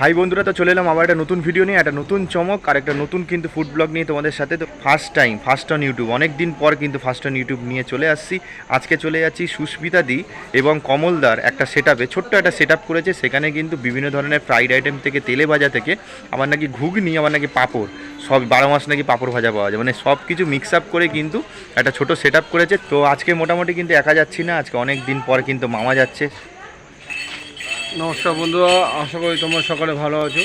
High বন্ধুরা, তো চলে এলাম আবার একটা নতুন ভিডিও নিয়ে, একটা নতুন চমক আর একটা নতুন কিন্তু ফুড ব্লগ নিয়ে তোমাদের সাথে। তো first time first on YouTube অনেক দিন পর কিন্তু ফার্স্ট অন ইউটিউব নিয়ে চলে আসছি। আজকে চলে যাচ্ছি সুস্মিতা দি এবং কমলদার একটা সেট আপে ছোট্ট একটা সেট আপ করেছে, সেখানে কিন্তু বিভিন্ন ধরনের ফ্রাইড আইটেম থেকে, তেলে ভাজা থেকে আবার নাকি ঘুগনি আবার নাকি পাঁপড়, সব বারো মাস নাকি পাঁপড় ভাজা পাওয়া যায়। মানে সব কিছু মিক্স আপ করে কিন্তু একটা ছোট সেট করেছে। তো আজকে মোটামুটি কিন্তু একা যাচ্ছি না, আজকে অনেক দিন পর কিন্তু মামা যাচ্ছে। নমস্কার বন্ধুরা, আশা করি তোমরা সকালে ভালো আছো।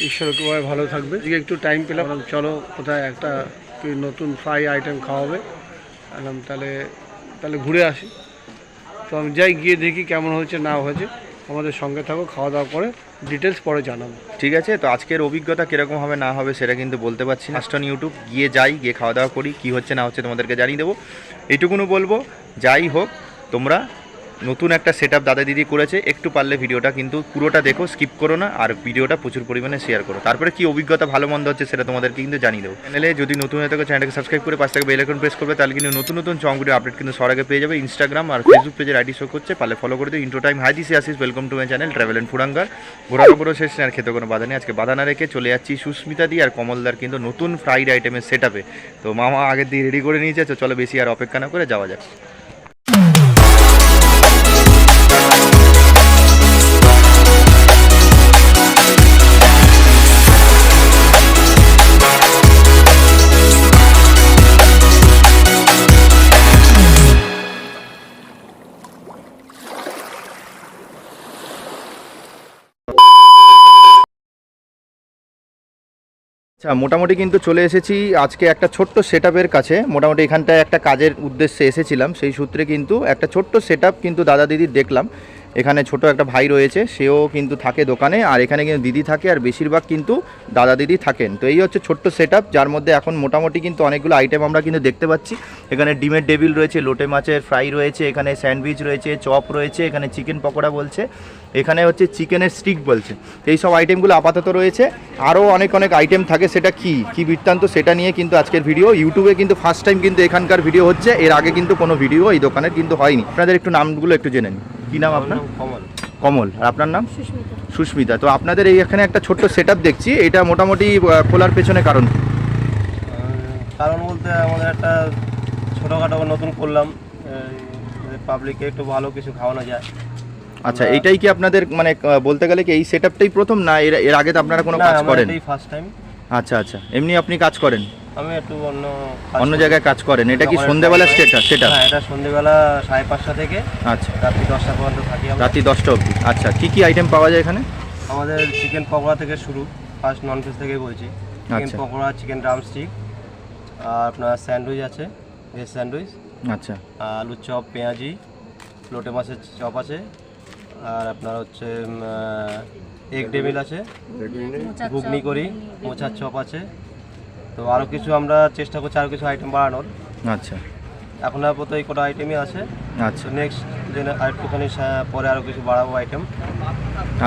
ঈশ্বর কৃপায় ভালো থাকবে। আজকে একটু টাইম পেলাম। চলো, কোথায় একটা নতুন ফ্রাই আইটেম খাওয়াবে। বললাম তাহলে তাহলে ঘুরে আসি। তো আমি যাই, গিয়ে দেখি কেমন হয়েছে, না হয়েছে। আমাদের সঙ্গে থাকো, খাওয়া দাওয়া করে ডিটেলস পরে জানাব। ঠিক আছে, তো আজকের অভিজ্ঞতা কীরকম হবে, না হবে, সেটা কিন্তু বলতে পারছি না। ফার্স্ট অন ইউটিউব গিয়ে যাই, গিয়ে খাওয়া দাওয়া করি, কী হচ্ছে, না হচ্ছে তোমাদেরকে জানিয়ে দেবো। এইটুকুনও বলব, যাই হোক, তোমরা নতুন একটা সেট দাদা দিদি করেছে, একটু পারলে ভিডিওটা কিন্তু পুরোটা দেখো স্কিপ করো না, আর ভিডিওটা প্রচুর পরিমাণে শেয়ার করো। তারপরে কি অভিজ্ঞতা, ভালো, মন্দ হচ্ছে সেটা তোমাদেরকে কিন্তু জানিয়ে দেবো। চ্যানেলে যদি নতুন হয়ে থাকো চ্যানেলকে সাবস্ক্রাইব করে পাশ থেকে বেল আইকন প্রেস করবে, তাহলে কিন্তু নতুন নতুন চং ভিডিও আপডেট কিন্তু সর আগে পেয়ে যাবে। ইনস্টাগ্রাম আর ফেসবুক পেজের আইডি শো করছে, পারলে ফলো করে দিও। ইন্টো টাইম হাই দিসি আসিস welcome to my channel travel and ফুডাঙ্গার ঘোরানো পুরো শেষ আর খেতে কোনো বাধা নেই। আজকে বাধা না রেখে চলে যাচ্ছি সুস্মিতা দি আর কমলদার কিন্তু নতুন ফ্রাইড আইটেমের সেট তো মামা আগের দিয়ে রেডি করে নিয়েছে, তো চলো বেশি আর অপেক্ষা না করে যাওয়া যাক। আচ্ছা মোটামুটি কিন্তু চলে এসেছি আজকে একটা ছোট্ট সেট কাছে। মোটামুটি এখানটায় একটা কাজের উদ্দেশ্যে এসেছিলাম, সেই সূত্রে কিন্তু একটা ছোট্ট সেট কিন্তু দাদা দিদির দেখলাম। এখানে ছোট একটা ভাই রয়েছে, সেও কিন্তু থাকে দোকানে, আর এখানে কিন্তু দিদি থাকে, আর বেশিরভাগ কিন্তু দাদা দিদি থাকেন। তো এই হচ্ছে ছোট্ট সেট যার মধ্যে এখন মোটামুটি কিন্তু অনেকগুলো আইটেম আমরা কিন্তু দেখতে পাচ্ছি। এখানে ডিমের ডেবিল রয়েছে, লোটে মাছের ফ্রাই রয়েছে, এখানে স্যান্ডউইচ রয়েছে, চপ রয়েছে, এখানে চিকেন পকোড়া বলছে। এখানে হচ্ছে চিকেনের স্টিক বলছে। এই সব আইটেমগুলো আপাতত রয়েছে। আরও অনেক অনেক আইটেম থাকে সেটা কি? কি বৃত্তান্ত সেটা নিয়ে কিন্তু আজকের ভিডিও ইউটিউবে কিন্তু ফার্স্ট টাইম কিন্তু এখানকার ভিডিও হচ্ছে। এর আগে কিন্তু কোনো ভিডিও এই দোকানের কিন্তু হয়নি। আপনাদের একটু নামগুলো একটু জেনে নিন। কী নাম আপনার? কমল। কমল। আর আপনার নাম? সুস্মিতা। তো আপনাদের এই এখানে একটা ছোট্ট সেট দেখছি। এটা মোটামুটি খোলার পেছনে কারণ কারণ বলতে আমাদের একটা ছোটোখাটো নতুন করলাম। পাবলিককে একটু ভালো কিছু খাওয়ানো যায়। আচ্ছা এইটাই কি আপনাদের মানে বলতে গেলে কি এই সেটআপটাই প্রথম না এর এর আগে তো আপনারা কোনো কাজ করেন? এই ফার্স্ট টাইম আচ্ছা আচ্ছা এমনি আপনি কাজ করেন? আমি একটু অন্য অন্য জায়গায় কাজ করেন এটা কি সন্ধ্যেবেলা একটা- সেটা হ্যাঁ এটা সন্ধ্যেবেলা সাড়ে পাঁচটা থেকে আচ্ছা। রাত্রি দশটা পর্যন্ত থাকি আমরা। রাত্রি দশটা অবধি আচ্ছা কি কি আইটেম পাওয়া যায় এখানে? আমাদের চিকেন পকোড়া থেকে শুরু ফার্স্ট নন ভেজ থেকেই বলছি। চিকেন আচ্ছা। পকোড়া চিকেন ড্রামস্টিক আর আপনার স্যান্ডউইচ আছে ভেজ স্যান্ডউইচ আচ্ছা। আলুর চপ পেঁয়াজি লোটে মাছের চপ আছে আর আপনার হচ্ছে এগ ডেবিল আছে ঘুগনি করি মোচার চপ আছে। তো আরও কিছু আমরা চেষ্টা করছি আরও কিছু আইটেম বাড়ানোর। আচ্ছা। এখন আপাতত এই কটা আইটেমই আছে। আচ্ছা। নেক্সট দিনে আরেকটুখানি পরে আরও কিছু বাড়াবো আইটেম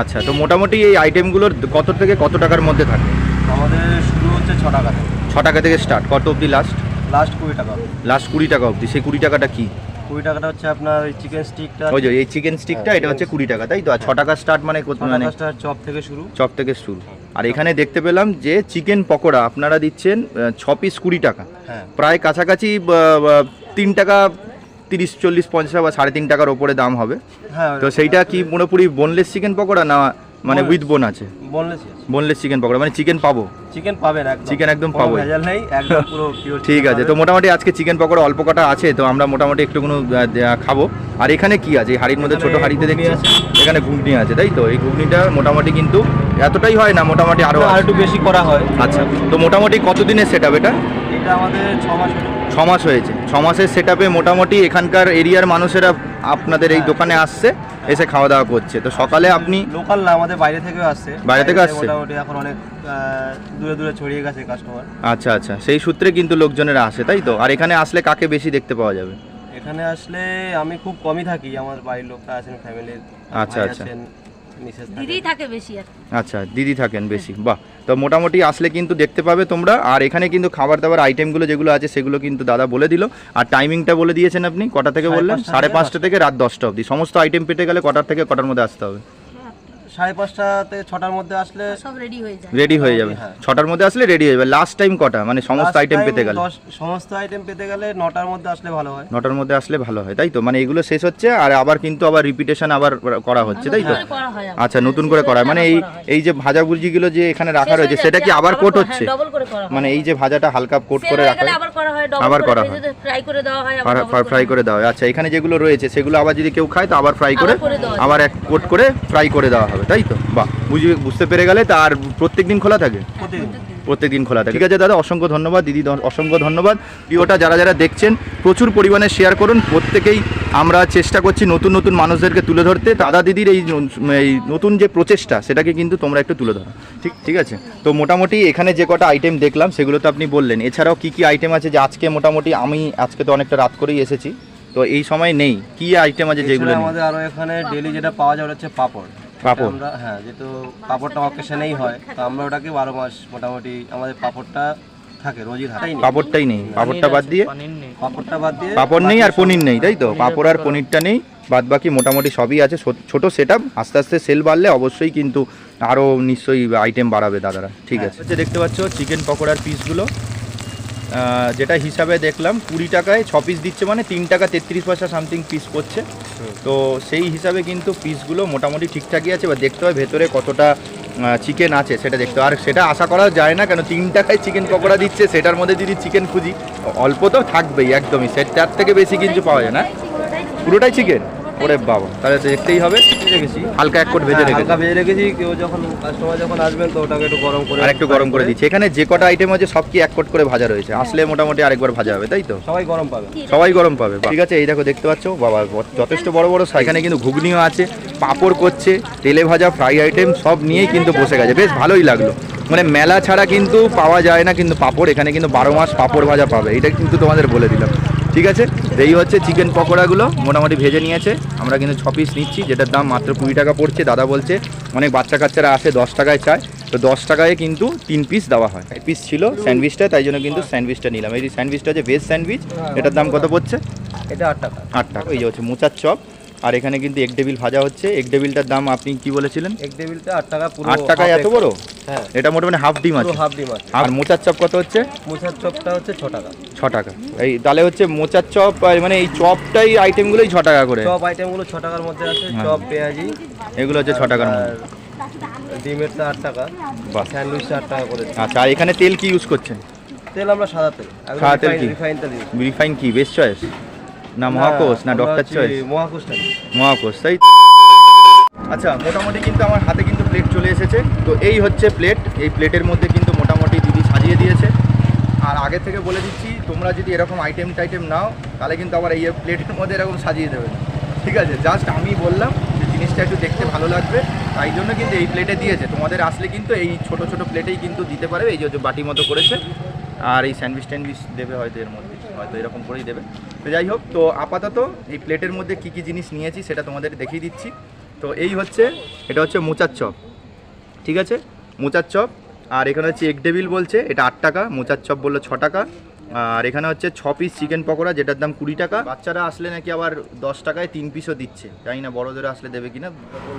আচ্ছা তো মোটামুটি এই আইটেমগুলোর কত থেকে কত টাকার মধ্যে থাকে? আমাদের শুরু হচ্ছে ছ টাকা থেকে। ছ টাকা থেকে স্টার্ট কত অবধি লাস্ট লাস্ট কুড়ি টাকা লাস্ট কুড়ি টাকা অবধি সেই কুড়ি টাকাটা কি? কুড়ি টাকাটা হচ্ছে আপনার ওই চিকেন স্টিকটা ওই যে এই চিকেন স্টিকটা এটা হচ্ছে কুড়ি টাকা তাই তো? আর ছ টাকা স্টার্ট মানে কত- মানে চপ থেকে শুরু। চপ থেকে শুরু। আর এখানে দেখতে পেলাম যে চিকেন পকোড়া আপনারা দিচ্ছেন ছ পিস কুড়ি টাকা। হ্যাঁ। প্রায় কাছাকাছি তিন টাকা তিরিশ চল্লিশ পঞ্চাশ বা সাড়ে তিন টাকার ওপরে দাম হবে। হ্যাঁ তো সেইটা কি পুরোপুরি বোনলেস চিকেন পকোড়া না মানে উইথ বোন আছে। বোনলেস চিকেন পকোড়া মানে চিকেন পাবো। চিকেন পাবেন একদম। Chicken একদম পাবোই। ভেজাল নেই একদম পুরো পিওর ঠিক আছে তো মোটামুটি আজকে চিকেন পকোড়া অল্প কটা আছে তো আমরা মোটামুটি একটু কোনো খাব। আর এখানে কি আছে? এই হাড়ির মধ্যে ছোট হাড়িতে দেখছি। এখানে ঘুগনি আছে তাই তো? এই ঘুগনিটা মোটামুটি কিন্তু এতটাই হয় না মোটামুটি আরও আর একটু বেশি করা হয়। আচ্ছা তো মোটামুটি কতদিনের সেট এটা? এটা আমাদের ছ মাস ছ মাস হয়েছে। ছ মাসের সেট মোটামুটি এখানকার এরিয়ার মানুষেরা আপনাদের এই হ্যাঁ। দোকানে আসছে। এসে খাওয়া দাওয়া করছে। তো সকালে আপনি লোকাল না আমাদের বাইরে থেকেও আসছে। বাইরে থেকে আসছে? মোটামুটি এখন অনেক দূরে দূরে ছড়িয়ে গেছে কাস্টমার আচ্ছা আচ্ছা। সেই সূত্রে কিন্তু লোকজনেরা আসে তাই তো? আর এখানে আসলে কাকে বেশি দেখতে পাওয়া যাবে? এখানে আসলে আমি খুব কমই থাকি। আমার বাড়ির লোকটা আছেন ফ্যামিলির আচ্ছা, আচ্ছা। মিসেস দিদি থাকে বেশি আর আচ্ছা দিদি থাকেন বেশি। বাহ তো মোটামুটি আসলে কিন্তু দেখতে পাবে তোমরা। আর এখানে কিন্তু খাবার দাবার আইটেমগুলো যেগুলো আছে সেগুলো কিন্তু দাদা বলে দিল। আর টাইমিংটা বলে দিয়েছেন আপনি কটা থেকে সাড়ে বললেন? পাঁচটা সাড়ে থেকে পাঁচটা থেকে রাত দশটা অবধি। সমস্ত আইটেম পেতে গেলে কটার থেকে কটার মধ্যে আসতে হবে? সাড়ে পাঁচটা থেকে ছটার মধ্যে আসলে সব রেডি হয়ে যায়। রেডি হয়ে যাবে। হ্যাঁ। ছটার মধ্যে আসলে রেডি হয়ে যাবে। লাস্ট টাইম কটা? মানে সমস্ত last আইটেম time পেতে গেলে? দশ- সমস্ত আইটেম পেতে গেলে নটার মধ্যে আসলে ভালো হয়। নটার মধ্যে আসলে ভালো হয় তাই তো? মানে এগুলো শেষ হচ্ছে আর আবার কিন্তু আবার রিপিটেশন আবার করা হচ্ছে তাই তো? নতুন করে করা হয় আবার। আচ্ছা নতুন করে করা হয়। মানে এই এই যে ভাজা ভুজিগুলো যে এখানে রাখা শেষ রয়েছে সেটা কি আবার কোট হ্যাঁ, হচ্ছে? double করে করা হয়। মানে এই যে ভাজাটা হালকা কোট করে হয়ে রাখা গেলে হয় আবার করা হয় আবার করা হয়। ফ্রাই করে দেওয়া হয় আর ফ্রাই করে দেওয়া হয়। আচ্ছা এখানে যেগুলো রয়েছে সেগুলো আবার যদি কেউ খায় তো আবার ফ্রাই করে আবার করে দেওয়া হয়। আবার এক কোট করে ফ্রাই করে দেওয়া হবে। তাই তো? বাহ বুঝে বুঝতে পেরে গেলে তার প্রত্যেক দিন খোলা থাকে? প্রতিদিন প্রত্যেক দিন খোলা থাকে। ঠিক আছে দাদা অসংখ্য ধন্যবাদ। দিদি অসংখ্য ধন্যবাদ। ভিডিওটা যারা যারা দেখছেন প্রচুর পরিমাণে শেয়ার করুন। প্রত্যেকেই আমরা চেষ্টা করছি নতুন নতুন মানুষদেরকে তুলে ধরতে। দাদা দিদির এই এই নতুন যে প্রচেষ্টা সেটাকে কিন্তু তোমরা একটু তুলে ধরো। ঠিক ঠিক আছে? তো মোটামুটি এখানে যে কটা আইটেম দেখলাম সেগুলো তো আপনি বললেন। এছাড়াও কি কি আইটেম আছে যে আজকে মোটামুটি আমি আজকে তো অনেকটা রাত করেই এসেছি। তো এই সময় নেই। কি আইটেম আছে যেগুলো আমাদের আরও এখানে ডেলি যেটা পাওয়া যায় হচ্ছে পাপড়। পাঁপড়। আমরা হ্যাঁ যেহেতু পাপড়টা অকেশনেই হয় তো আমরা ওটাকে বারো মাস মোটামুটি আমাদের পাপড়টা থাকে রোজই থাকে। পাপড়টাই নেই। পাপড়টা বাদ দিয়ে পাপড়টা বাদ দিয়ে পাপড় নেই আর পনির নেই তাই তো? পাপড় আর পনিরটা নেই বাদ বাকি মোটামুটি সবই আছে। ছোট সেট আস্তে আস্তে সেল বাড়লে অবশ্যই কিন্তু আরও নিশ্চয়ই আইটেম বাড়াবে দাদারা। ঠিক আছে। হচ্ছে দেখতে পাচ্ছ চিকেন পকোড়ার পিসগুলো যেটা হিসাবে দেখলাম কুড়ি টাকায় ছ পিস দিচ্ছে মানে তিন টাকা তেত্রিশ পয়সা সামথিং পিস পড়ছে তো সেই হিসাবে কিন্তু পিসগুলো মোটামুটি ঠিকঠাকই আছে এবার দেখতে হয় ভেতরে কতটা চিকেন আছে সেটা দেখতে হয়। আর সেটা আশা করা যায় না কেন তিন টাকায় চিকেন পকোড়া দিচ্ছে সেটার মধ্যে যদি চিকেন খুঁজি অল্প তো থাকবেই একদমই সে তার থেকে বেশি কিছু পাওয়া যায় না। পুরোটাই চিকেন ওরে বাবা তাহলে তো দেখতেই হবে। রেখেছি হালকা এক কোট ভেজে হ্যাঁ, রেখেছি। হালকা ভেজে রেখেছি কেউ যখন কাস্টমার যখন আসবেন তো ওটাকে একটু গরম করে আর একটু গরম করে দিচ্ছি। এখানে যে কটা আইটেম আছে সব কি এক কোট করে ভাজা রয়েছে? আসলে মোটামুটি আরেকবার ভাজা হবে তাই তো? সবাই গরম পাবে। সবাই গরম পাবে ঠিক আছে এই দেখো দেখতে পাচ্ছ বাবা যথেষ্ট বড় বড়। এখানে কিন্তু ঘুগনিও আছে পাঁপড় করছে তেলে ভাজা ফ্রাই আইটেম সব নিয়েই কিন্তু বসে গেছে। বেশ ভালোই লাগল। মানে মেলা ছাড়া কিন্তু পাওয়া যায় না কিন্তু পাঁপড় এখানে কিন্তু বারো মাস পাঁপড় ভাজা পাবে এটা কিন্তু তোমাদের বলে দিলাম। ঠিক আছে? এই হচ্ছে চিকেন পকোড়াগুলো মোটামুটি ভেজে নিয়েছে। আমরা কিন্তু ছ পিস নিচ্ছি যেটার দাম মাত্র কুড়ি টাকা পড়ছে। দাদা বলছে অনেক বাচ্চা কাচ্চারা আসে দশ টাকায় চায়। তো দশ টাকায় কিন্তু তিন পিস দেওয়া হয়। এক পিস ছিল স্যান্ডউইচটা তাই জন্য কিন্তু স্যান্ডউইচটা নিলাম। এই যে স্যান্ডউইচটা যে ভেজ স্যান্ডউইচ এটার দাম কত পড়ছে? এটা আট টাকা। আট টাকা। এই যে হচ্ছে মোচার চপ। আর এখানে কিন্তু এগ ডেবিল ভাজা হচ্ছে। এগ ডেবিলটার দাম আপনি কি বলেছিলেন? এক টেবিলটা আট টাকা পুরো আট টাকায় এত বড়? হ্যাঁ। এটা মোটামুটি হাফ ডিম পুরো আছে। হাফ ডিম আছে। আর মোচার চপ কত হচ্ছে? মোচার চপটা হচ্ছে ছ টাকা। ছ টাকা। এই তাহলে হচ্ছে মোচার চপ মানে এই চপটাই আইটেমগুলোই ছ টাকা করে। চপ আইটেমগুলো ছ টাকার মধ্যে আছে হ্যাঁ। চপ পেঁয়াজি। এগুলো হচ্ছে ছ টাকার মধ্যে। ডিমেরটা আট টাকা। স্যান্ডউইচটা আট টাকা করে। আচ্ছা আর এখানে তেল কি ইউজ করছেন? তেল আমরা সাদা তেল। সাদা তেল কি? রিফাইন তেল। রিফাইন কি? বেস্ট চয়েস না মহাকোষ না ডক্টর চয়েস মহাকোষটা। মহাকোষ তাই আচ্ছা মোটামুটি কিন্তু আমার হাতে কিন্তু প্লেট চলে এসেছে। তো এই হচ্ছে প্লেট এই প্লেটের মধ্যে কিন্তু মোটামুটি দিদি সাজিয়ে দিয়েছে। আর আগে থেকে বলে দিচ্ছি তোমরা যদি এরকম আইটেম টাইটেম নাও তাহলে কিন্তু আবার এই প্লেটের মধ্যে এরকম সাজিয়ে দেবে ঠিক আছে জাস্ট আমি বললাম যে জিনিসটা একটু দেখতে ভালো লাগবে। তাই জন্য কিন্তু এই প্লেটে দিয়েছে। তোমাদের আসলে কিন্তু এই ছোট ছোট প্লেটেই কিন্তু দিতে পারবে এই যে বাটি মতো করেছে। আর এই স্যান্ডউইচ ট্যান্ডউইচ দেবে হয়তো এর মধ্যে, হয়তো এরকম করেই দেবে। তো যাই হোক, তো আপাতত এই প্লেটের মধ্যে কি কি জিনিস নিয়েছি সেটা তোমাদের দেখিয়ে দিচ্ছি। তো এই হচ্ছে, এটা হচ্ছে মোচার চপ, ঠিক আছে? মোচার চপ, আর এখানে হচ্ছে এগ ডেবিল বলছে, এটা আট টাকা, মোচার চপ বলল ছ টাকা। আর এখানে হচ্ছে ছ পিস চিকেন পকোড়া, যেটার দাম কুড়ি টাকা। বাচ্চারা আসলে নাকি আবার দশ টাকায় তিন পিসও দিচ্ছে, জানি না বড়দের আসলে দেবে কিনা।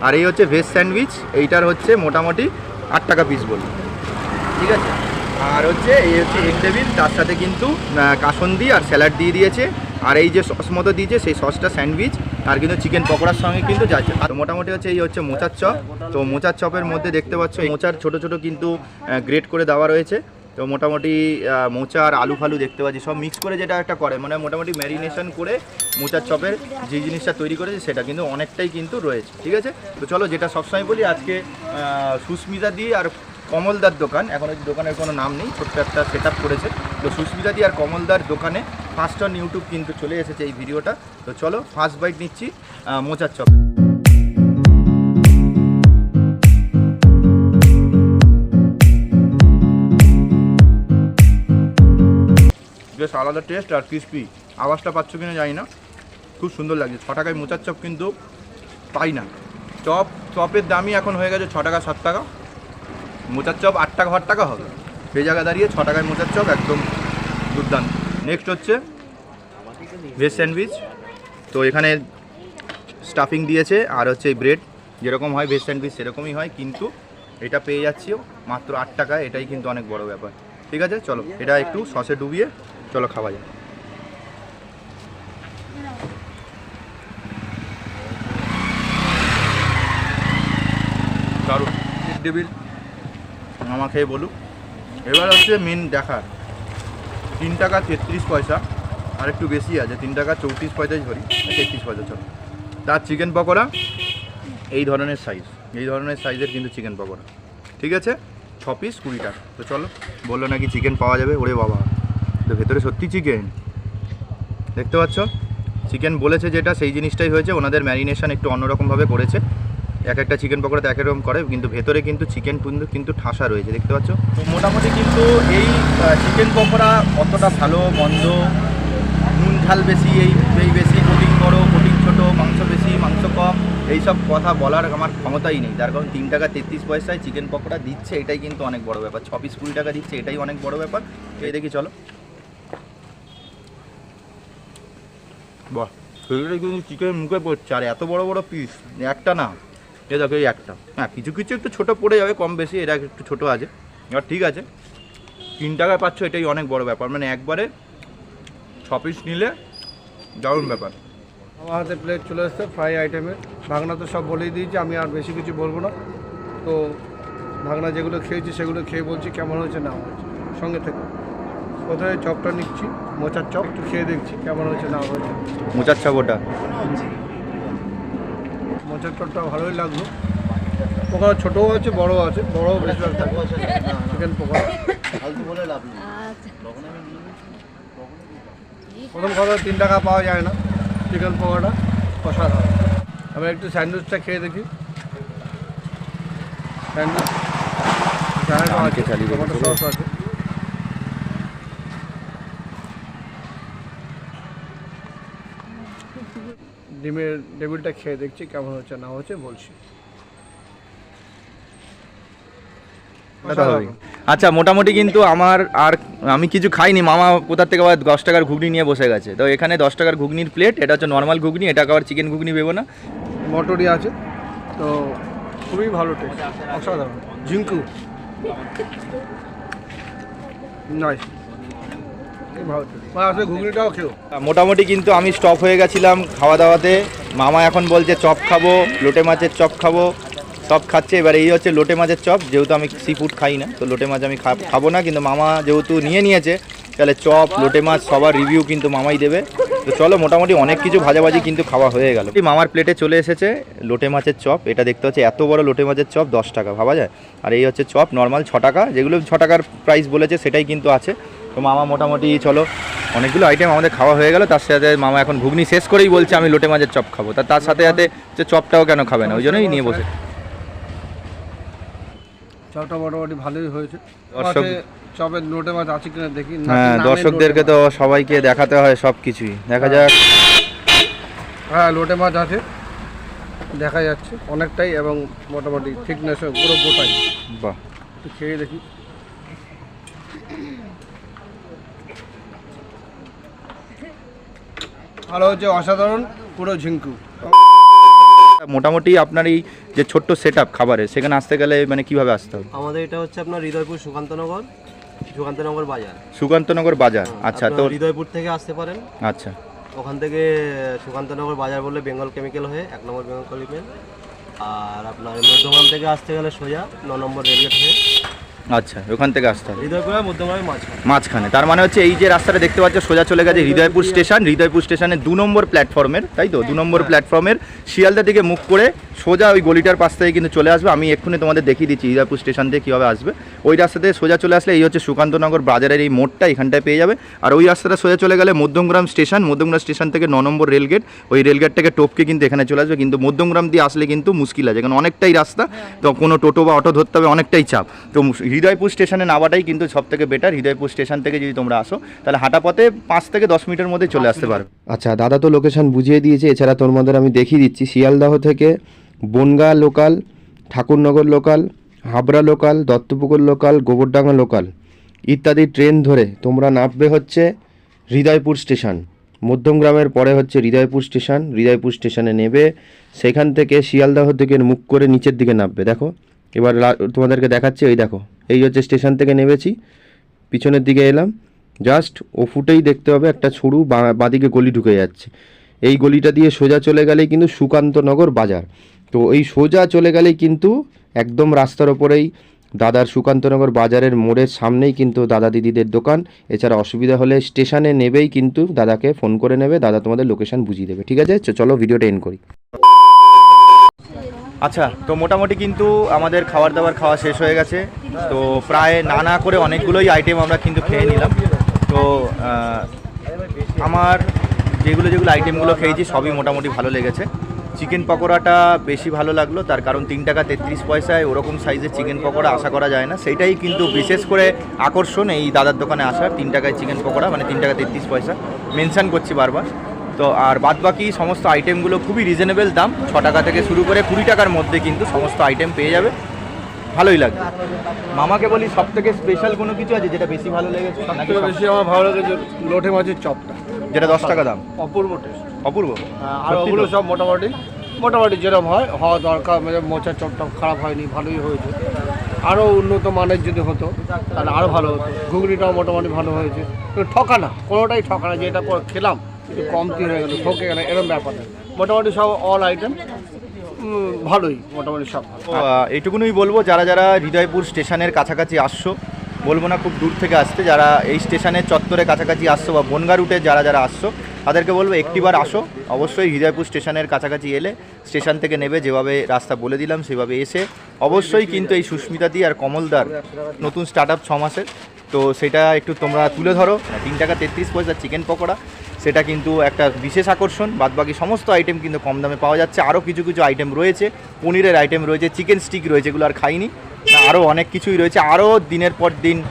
আর এই হচ্ছে ভেজ স্যান্ডউইচ এইটার হচ্ছে মোটামুটি আট টাকা পিস বলল, ঠিক আছে? আর হচ্ছে, এই হচ্ছে এগ টেবিল তার সাথে কিন্তু কাসন্দি আর স্যালাড দিয়ে দিয়েছে। আর এই যে সস মতো দিয়েছে, সেই সসটা স্যান্ডউইচ আর কিন্তু চিকেন পকোড়ার সঙ্গে কিন্তু যাচ্ছে। আর মোটামুটি হচ্ছে এই হচ্ছে মোচার চপ। তো মোচার চপের মধ্যে দেখতে পাচ্ছ মোচার ছোট ছোট কিন্তু গ্রেট করে দেওয়া রয়েছে। তো মোটামুটি মোচা আর আলু ফালু দেখতে পাচ্ছি। সব মিক্স করে যেটা একটা করে মানে মোটামুটি ম্যারিনেশন করে মোচার চপের যে জিনিসটা তৈরি করেছে, সেটা কিন্তু অনেকটাই কিন্তু রয়েছে। ঠিক আছে? তো চলো যেটা সবসময় বলি, আজকে সুস্মিতা দি আর কমলদার দোকান, এখন ওই দোকানের কোনো নাম নেই, ছোট্ট একটা সেট করেছে। তো সুস্মিতা দি আর কমলদার দোকানে ফার্স্ট অন ইউটিউব কিন্তু চলে এসেছে এই ভিডিওটা। তো চলো ফার্স্ট বাইট নিচ্ছি মোচার চপ। বেশ আলাদা টেস্ট আর ক্রিসপি আওয়াজটা পাচ্ছ কিনা জানি না। খুব সুন্দর লাগছে। ছ টাকায় মোচার চপ কিন্তু পাই না। চপ, চপের দামই এখন হয়ে গেছে ছ টাকা, সাত টাকা। মোচার চপ আট টাকা আট টাকা হবে। সেই জায়গায় দাঁড়িয়ে ছ টাকায় মোচার চপ একদম দুর্দান্ত। নেক্সট হচ্ছে ভেজ স্যান্ডউইচ তো এখানে স্টাফিং দিয়েছে, আর হচ্ছে ব্রেড যেরকম হয় ভেজ স্যান্ডউইচ সেরকমই হয়, কিন্তু এটা পেয়ে যাচ্ছিও মাত্র আট টাকায়। এটাই কিন্তু অনেক বড় ব্যাপার। ঠিক আছে? চলো, এটা একটু সসে ডুবিয়ে চলো খাওয়া যায় দারুণ। মামা খেয়ে বলুক। এবার হচ্ছে মেন দেখার। তিন টাকা তেত্রিশ পয়সা আর একটু বেশি আছে, তিন টাকা চৌত্রিশ পয়সায় ধরি, তেত্রিশ পয়সা চলো। তার চিকেন পকোড়া, এই ধরনের সাইজ এই ধরনের সাইজের কিন্তু চিকেন পকোড়া। ঠিক আছে? ছ পিস কুড়ি টাকা। তো চলো, বলল নাকি চিকেন পাওয়া যাবে? ওরে বাবা। তো ভেতরে সত্যি চিকেন দেখতে পাচ্ছ? চিকেন বলেছে যেটা, সেই জিনিসটাই হয়েছে। ওনাদের ম্যারিনেশন একটু অন্যরকমভাবে করেছে। এক একটা চিকেন পকোড়া এক রকম করে, কিন্তু ভেতরে কিন্তু চিকেন কিন্তু কিন্তু ঠাসা রয়েছে, দেখতে পাচ্ছ? তো মোটামুটি কিন্তু এই চিকেন পকোড়া অতটা ভালো, মন্দ, নুন ঝাল বেশি, এই এই বেশি কোটিং বড়ো কোটিং ছোট, মাংস বেশি, মাংস কম, এইসব কথা বলার আমার ক্ষমতাই নেই। তার কারণ তিন টাকা তেত্রিশ পয়সায় চিকেন পকোড়া দিচ্ছে, এটাই কিন্তু অনেক বড় ব্যাপার। ছ পিস কুড়ি টাকা দিচ্ছে, এটাই অনেক বড় ব্যাপার। এই দেখি, চলো। বাহ কিন্তু চিকেন মুখে পড়ছে, আর এত বড় বড় পিস একটা না। এ দেখো এই একটা। হ্যাঁ কিছু কিছু একটু ছোটো পড়ে যাবে কম বেশি এটা একটু ছোটো আছে। এবার ঠিক আছে তিন টাকায় পাচ্ছ এটাই অনেক বড় ব্যাপার। মানে একবারে ছ পিস নিলে দারুণ ব্যাপার। আমার হাতে প্লেট চলে এসছে ফ্রাই আইটেমের ভাগনা তো সব বলেই দিয়েছি আমি আর বেশি কিছু বলব না। তো ভাগনা যেগুলো খেয়েছি সেগুলো খেয়ে বলছি কেমন হয়েছে না হয়েছে। সঙ্গে থেকে। কোথায় চপটা নিচ্ছি? মোচার চপ একটু খেয়ে দেখছি কেমন হয়েছে না হয়েছে। মোচার ছাপোটা মোচার চপটা ভালোই লাগল। পোকা ছোটও আছে, বড়ও আছে, বড়ও বেশিরভাগ থাকে। চিকেন পোকা। প্রথম কথা, তিন টাকা পাওয়া যায় না চিকেন পকোড়া অসাধারণ। আমি একটু স্যান্ডউইচটা খেয়ে দেখি। স্যান্ডউইচ আছে চালিয়ে টমেটো দেবো। সস আছে ডিমের টেবিলটা খেয়ে দেখছি কেমন হচ্ছে না হচ্ছে বলছি। আচ্ছা মোটামুটি কিন্তু আমার আর আমি কিছু খাইনি মামা কোথার থেকে আবার দশ টাকার ঘুগনি নিয়ে বসে গেছে। তো এখানে দশ টাকার ঘুগনির প্লেট এটা হচ্ছে নর্মাল ঘুগনি এটা আবার চিকেন ঘুগনি ভেবো না। মটরি আছে তো খুবই ভালো টেস্ট অসাধারণ। জিঙ্কু। নাইস ভালো taste। মা আসলে ঘুগনিটাও খেও মোটামুটি কিন্তু আমি স্টপ হয়ে গেছিলাম খাওয়া দাওয়াতে মামা এখন বলছে চপ খাব লোটে মাছের চপ খাব। সব খাচ্ছে এবার এই হচ্ছে লোটে মাছের চপ। যেহেতু আমি সি ফুড খাই না তো লোটে মাছ আমি খাব না কিন্তু মামা যেহেতু নিয়ে নিয়েছে তাহলে চপ লোটে মাছ সবার রিভিউ কিন্তু মামাই দেবে। তো চলো মোটামুটি অনেক কিছু ভাজাভাজি কিন্তু খাওয়া হয়ে গেল। এই মামার প্লেটে চলে এসেছে লোটে মাছের চপ। এটা দেখতে হচ্ছে এত বড় লোটে মাছের চপ দশ টাকা ভাবা যায়? আর এই হচ্ছে চপ নর্মাল ছ টাকা। যেগুলো ছ টাকার প্রাইস বলেছে সেটাই কিন্তু আছে। তো মামা মোটামুটি চলো। অনেকগুলো আইটেম আমাদের খাওয়া হয়ে গেল তার সাথে মামা এখন ঘুগনি শেষ করেই বলছে আমি লোটে মাছের চপ খাব। তা তার সাথে সাথে যে চপটাও কেন খাবে না? ওই জন্যই নিয়ে বসে। চপটা মোটামুটি ভালোই হয়েছে। দর্শক- চপের নোটে মাছ আছে কিনা দেখি। হ্যাঁ দর্শকদেরকে তো সবাইকে দেখাতে হয় সব কিছুই দেখা যাক। হ্যাঁ লোটে মাছ আছে। দেখা যাচ্ছে। অনেকটাই এবং মোটামুটি থিকনেস পুরো গোটাই। বাহ। একটু খেয়ে দেখি। ভালো হচ্ছে অসাধারণ পুরো ঝিঙ্কু। মোটামুটি আপনার এই যে ছোট্ট সেট আপ খাবারের সেখানে আসতে গেলে মানে কীভাবে আসতে হবে? আমাদের এটা হচ্ছে আপনার হৃদয়পুর সুকান্তনগর সুকান্তনগর বাজার। সুকান্তনগর বাজার? আচ্ছা তো হৃদয়পুর থেকে আসতে পারেন। আচ্ছা। ওখান থেকে সুকান্তনগর বাজার বললে বেঙ্গল কেমিক্যাল হয়ে এক নম্বর বেঙ্গল কেমিক্যাল আর আপনার মধ্যমগ্রাম থেকে আসতে গেলে সোজা ন নম্বর রেলগেট হয়ে। আচ্ছা ওখান থেকে আসতে হবে। হৃদয়পুর মধ্যমগ্রামের মাঝখানে। মাঝখানে। তার মানে হচ্ছে এই যে রাস্তাটা দেখতে পাচ্ছ সোজা চলে গেছে হৃদয়পুর স্টেশন। হৃদয়পুর স্টেশনের দু নম্বর প্ল্যাটফর্মের তাই তো? দু নম্বর প্ল্যাটফর্মের শিয়ালদা থেকে মুখ করে সোজা ওই গলিটার পাশ থেকে কিন্তু চলে আসবে। আমি এক্ষুনি তোমাদের দেখিয়ে দিচ্ছি হৃদয়পুর স্টেশন থেকে কীভাবে আসবে। ওই রাস্তা থেকে সোজা চলে আসলে এই হচ্ছে সুকান্তনগর বাজারের এই মোড়টা এখানটায় পেয়ে যাবে। আর ওই রাস্তাটা সোজা চলে গেলে মধ্যমগ্রাম স্টেশন। মধ্যমগ্রাম স্টেশন থেকে ন নম্বর রেলগেট। ওই রেলগেটটাকে টপকে কিন্তু এখানে চলে আসবে। কিন্তু মধ্যমগ্রাম দিয়ে আসলে কিন্তু মুশকিল আছে। কারণ অনেকটাই রাস্তা। তো কোনো টোটো বা অটো ধরতে হবে অনেকটাই চাপ। তো হৃদয়পুর স্টেশনে নামাটাই কিন্তু সব থেকে বেটার হৃদয়পুর স্টেশন থেকে যদি তোমরা আসো, তাহলে হাঁটা পথে পাঁচ থেকে দশ মিনিটের মধ্যে চলে আসতে পারবে। আচ্ছা দাদা তো লোকেশন বুঝিয়ে দিয়েছে, এছাড়া তোমাদের আমি দেখিয়ে দিচ্ছি। শিয়ালদাহ থেকে Bangaon local Thakurnagar local Habra local Duttapukur local Gobardanga local ইত্যাদি ট্রেন ধরে তোমরা নামবে হচ্ছে হৃদয়পুর স্টেশন। মধ্যমগ্রামের পরে হচ্ছে হৃদয়পুর স্টেশন। হৃদয়পুর স্টেশনে নেবে, সেখান থেকে শিয়ালদাহ থেকে মুখ করে নিচের দিকে নামবে। দেখো এবার তোমাদেরকে দেখাচ্ছি ওই দেখো, এই হচ্ছে স্টেশন থেকে নেমেছি, পিছনের দিকে এলাম জাস্ট ও ফুটেই দেখতে হবে একটা সরু বাঁদিকে গলি ঢুকে যাচ্ছে। এই গলিটা দিয়ে সোজা চলে গেলেই কিন্তু সুকান্তনগর বাজার। তো এই সোজা চলে গেলেই কিন্তু একদম রাস্তার ওপরেই দাদার সুকান্তনগর বাজারের মোড়ের সামনেই কিন্তু দাদা দিদিদের দোকান। এছাড়া অসুবিধা হলে স্টেশনে নেবেই কিন্তু দাদাকে ফোন করে নেবে, দাদা তোমাদের লোকেশন বুঝিয়ে দেবে। ঠিক আছে? চলো ভিডিওটা এন্ড করি। আচ্ছা তো মোটামুটি কিন্তু আমাদের খাবার দাবার খাওয়া শেষ হয়ে গেছে। তো প্রায় না না করে অনেকগুলোই আইটেম আমরা কিন্তু খেয়ে নিলাম। তো আমার যেগুলো যেগুলো আইটেমগুলো খেয়েছি, সবই মোটামুটি ভালো লেগেছে। চিকেন পকোড়াটা বেশি ভালো লাগল, তার কারণ তিন টাকা তেত্রিশ পয়সায় ওরকম সাইজের চিকেন পকোড়া আশা করা যায় না। সেটাই কিন্তু বিশেষ করে আকর্ষণ এই দাদার দোকানে আসার, তিন টাকায় চিকেন পকোড়া মানে তিন টাকা তেত্রিশ পয়সা। মেনশান করছি বারবার। তো আর বাদবাকি সমস্ত আইটেমগুলো খুবই রিজনেবল দাম। ছ টাকা থেকে শুরু করে কুড়ি টাকার মধ্যে কিন্তু সমস্ত আইটেম পেয়ে যাবে। ভালোই লাগবে। মামাকে বলি সব থেকে স্পেশাল কোনো কিছু আছে যেটা বেশি ভালো লেগেছে? সবথেকে বেশি আমার ভালো লেগেছে লোটে মাছের চপটা। যেটা দশ টাকা দাম? অপূর্ব টেস্ট অপূর্ব? আর সত্যি ওগুলো সব মোটামুটি মোটামুটি যেরকম হয় হওয়া দরকার মানে মোচার চপটা খারাপ হয়নি ভালোই হয়েছে। আরও উন্নত মানের যদি হতো তাহলে আরও ভালো হতো। ঘুগনিটাও মোটামুটি ভালো হয়েছে। কিন্তু ঠকা কোনোটাই ঠকা না যে এটা খেলাম একটু কমতি হয়ে গেল ঠকে গেল এরকম ব্যাপার মোটামুটি সব অল আইটেম ভালোই, মোটামুটি সব এইটুকুনই বলব, যারা যারা হৃদয়পুর স্টেশনের কাছাকাছি আসছো, বলব না খুব দূর থেকে আসতে, যারা এই স্টেশনের চত্বরে কাছাকাছি আসছো বা বনগা রুটে যারা যারা আসছো, তাদেরকে বলব একটিবার আসো। অবশ্যই হৃদয়পুর স্টেশনের কাছাকাছি এলে স্টেশন থেকে নেবে, যেভাবে রাস্তা বলে দিলাম, সেভাবে এসে অবশ্যই কিন্তু এই সুস্মিতাদি আর কমলদার নতুন স্টার্ট আপ ছ মাসের। তো সেটা একটু তোমরা তুলে ধরো। তিন টাকা তেত্রিশ পয়সা চিকেন পকোড়া। সেটা কিন্তু একটা বিশেষ আকর্ষণ। বাদবাকি সমস্ত আইটেম কিন্তু কম দামে পাওয়া যাচ্ছে। আরও কিছু কিছু আইটেম রয়েছে। পনিরের আইটেম রয়েছে চিকেন স্টিক রয়েছে, এগুলো আর খাইনি। আরও অনেক কিছুই রয়েছে। আরও দিনের পর দিন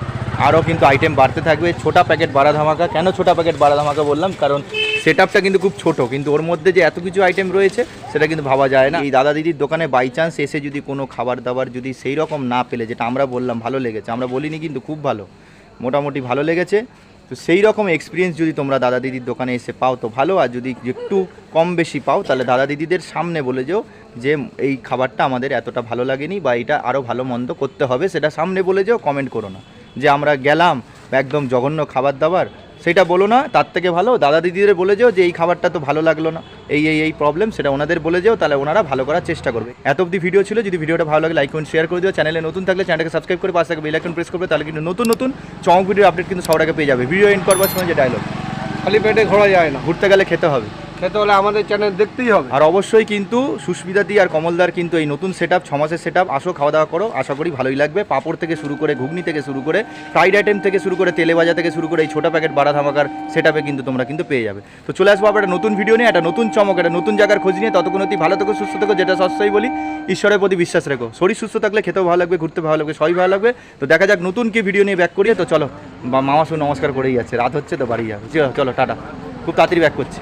আরও কিন্তু আইটেম বাড়তে থাকবে। ছোটা প্যাকেট বাড়া ধামাকা। কেন ছোটা প্যাকেট বাড়া ধামাকা বললাম? কারণ সেট আপটা কিন্তু খুব ছোট। কিন্তু ওর মধ্যে যে এত কিছু আইটেম রয়েছে, সেটা কিন্তু ভাবা যায় না। এই দাদা দিদির দোকানে বাই চান্স এসে যদি কোনো খাবার দাবার যদি সেই রকম না পেলে, যেটা আমরা বললাম, ভালো লেগেছে। আমরা বলিনি কিন্তু খুব ভালো। মোটামুটি ভালো লেগেছে। তো সেই রকম এক্সপিরিয়েন্স যদি তোমরা দাদা দিদির দোকানে এসে পাও, তো ভালো। আর যদি একটু কম বেশি পাও, তাহলে দাদা দিদিদের সামনে বলে যেও যে, এই খাবারটা আমাদের এতটা ভালো লাগেনি বা এটা আরও ভালো মন্দ করতে হবে। সেটা সামনে বলে যেও কমেন্ট করো না। যে, আমরা গেলাম একদম জঘন্য খাবার দাবার সেটা বলো না তার থেকে ভালো। দাদা দিদিদের বলে যেও যে এই খাবারটা তো ভালো লাগল না। এই এই এই প্রবলেম সেটা ওনাদের বলে যেও তাহলে ওনারা ভালো করার চেষ্টা করবে। এত অব্দি ভিডিও ছিল যদি ভিডিওটা ভালো লাগে লাইক করুন শেয়ার করে দিও। চ্যানেলে নতুন থাকলে চ্যানেলকে সাবস্ক্রাইব করে পাশে থাকবে বেলাইকন প্রেস করবে তাহলে কিন্তু নতুন নতুন চমক ভিডিও আপডেট কিন্তু সবার আগে পেয়ে যাবে। ভিডিও এন্ড করবার সময় যে ডায়লগ খালি পেটে ঘোরা যায় না। ঘুরতে গেলে খেতে হবে। খেতে হলে আমাদের চ্যানেল দেখতেই হবে। আর অবশ্যই কিন্তু সুস্মিতাদি আর কমলদার কিন্তু এই নতুন সেট আপ ছমাসের সেট আপ আসো খাওয়া দাওয়া করো, আশা করি ভালোই লাগবে। পাঁপড় থেকে শুরু করে ঘুগনি থেকে শুরু করে ফ্রাইড আইটেম থেকে শুরু করে তেলে ভাজা থেকে শুরু করে এই ছোটো প্যাকেট বাড়া ধামাকার সেট কিন্তু তোমরা কিন্তু পেয়ে যাবে। তো চলে আসব আবার একটা নতুন ভিডিও নিয়ে, একটা নতুন চমক, একটা নতুন জায়গার খোঁজ নিয়ে। ততক্ষণ অতি ভালো থেকো, সুস্থ থেকো, যেটা সস্তাই বলি, ঈশ্বরের প্রতি বিশ্বাস রেখো। শরীর সুস্থ থাকলে খেতেও ভালো লাগবে, ঘুরতে ভালো লাগবে, সবই ভালো লাগবে। তো দেখা যাক নতুন কি ভিডিও নিয়ে ব্যাক করিয়ে তো চলো বা মামা শুনে নমস্কার করেই যাচ্ছে। রাত হচ্ছে তো বাড়ি যাবে। চলো টাটা। খুব তাড়াতাড়ি ব্যাক করছে।